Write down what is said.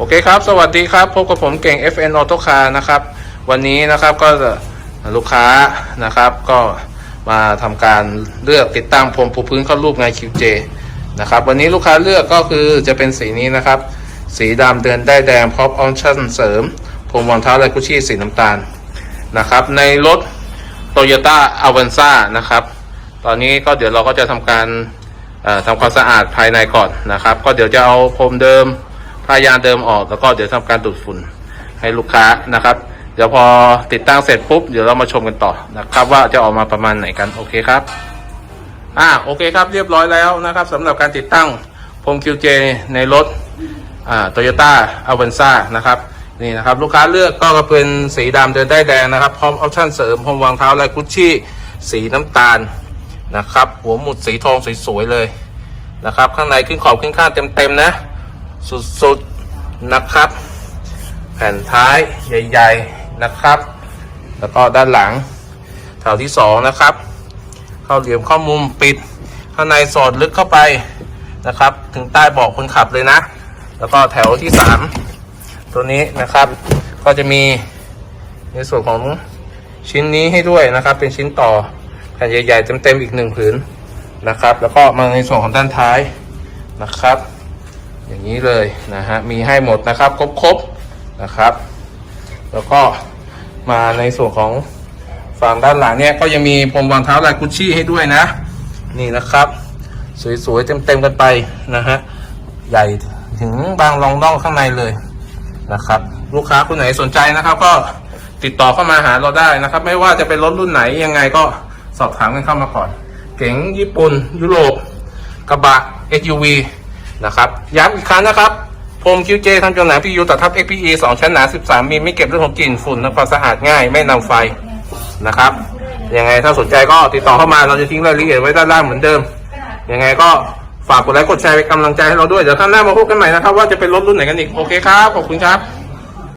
โอเคครับ สวัสดีครับ พบกับผมเก่ง FN Auto Car นะครับ วันนี้นะครับก็ลูกค้านะครับก็มาทำการเลือกติดตั้งพรมปูพื้นเข้ารูปงาน QJ นะครับ วันนี้ลูกค้าเลือกก็คือจะเป็นสีนี้นะครับ สีดำเดินได้แดงพร้อมออปชั่นเสริมพรมวางเท้าและกุชชี่สีน้ำตาลนะครับ ในรถ Toyota a v a n z a นะครับ ตอนนี้ก็เดี๋ยวเราก็จะทำการทำความสะอาดภายในก่อนนะครับ ก็เดี๋ยวจะเอาพรมเดิม ผ้ายางเดิมออกแล้วก็เดี๋ยวทำการดูดฝุ่นให้ลูกค้านะครับ เดี๋ยวพอติดตั้งเสร็จปุ๊บเดี๋ยวเรามาชมกันต่อนะครับ ว่าจะออกมาประมาณไหนกันโอเคครับอ่าโอเคครับเรียบร้อยแล้วนะครับสำหรับการติดตั้งพรม QJ ในรถอ่าโตโยต้าอเวนซ่านะครับนี่นะครับลูกค้าเลือกก็เป็นสีดำเดินได้แดงนะครับ พร้อมออปชั่นเสริมพรมวางเท้าลายกุชชี่สีน้ำตาลนะครับ หัวหมุดสีทองสวยๆเลยนะครับ ข้างในขึ้นขอบขึ้นข้างเต็มๆนะ สุดๆนะครับ แผ่นท้ายใหญ่ ๆนะครับ แล้วก็ด้านหลังแถวที่สองนะครับ เข้าเหลี่ยมเข้ามุมปิด ข้างในสอดลึกเข้าไปนะครับ ถึงใต้เบาะคนขับเลยนะ แล้วก็แถวที่สามตัวนี้นะครับ ก็จะมีในส่วนของชิ้นนี้ให้ด้วยนะครับ เป็นชิ้นต่อแผ่นใหญ่ ๆ เต็มๆอีกหนึ่งผืนนะครับ แล้วก็มาในส่วนของด้านท้ายนะครับ อย่างนี้เลยนะฮะมีให้หมดนะครับครบๆนะครับ แล้วก็มาในส่วนของฝั่งด้านหลังเนี่ยก็ยังมีพรมวางเท้าลายกุชชี่ให้ด้วยนะ นี่นะครับ สวยๆเต็มๆกันไปนะฮะใหญ่ถึงบางรองน่องข้างในเลยนะครับ ลูกค้าคนไหนสนใจนะครับ ก็ติดต่อเข้ามาหาเราได้นะครับ ไม่ว่าจะเป็นรถรุ่นไหนยังไงก็สอบถามกันเข้ามาก่อน เก๋งญี่ปุ่น ยุโรปกระบะ SUV นะครับ ย้ำอีกครั้งนะครับพรมคิวเจทำจำหน่ายพี่ยูตัดทับ XPE 2 ชั้นหนา 13มิลไม่เก็บเรื่องของกลิ่นฝุ่นทำความสะอาดง่ายไม่นำไฟนะครับยังไงถ้าสนใจก็ติดต่อเข้ามาเราจะทิ้งรายละเอียดไว้ด้านล่างเหมือนเดิม ยังไงก็ฝากกดไลค์กดแชร์เป็นกำลังใจให้เราด้วย เดี๋ยวครั้งหน้ามาพบกันใหม่นะครับ ว่าจะเป็นรถรุ่นไหนกันอีก โอเคครับ ขอบคุณครับ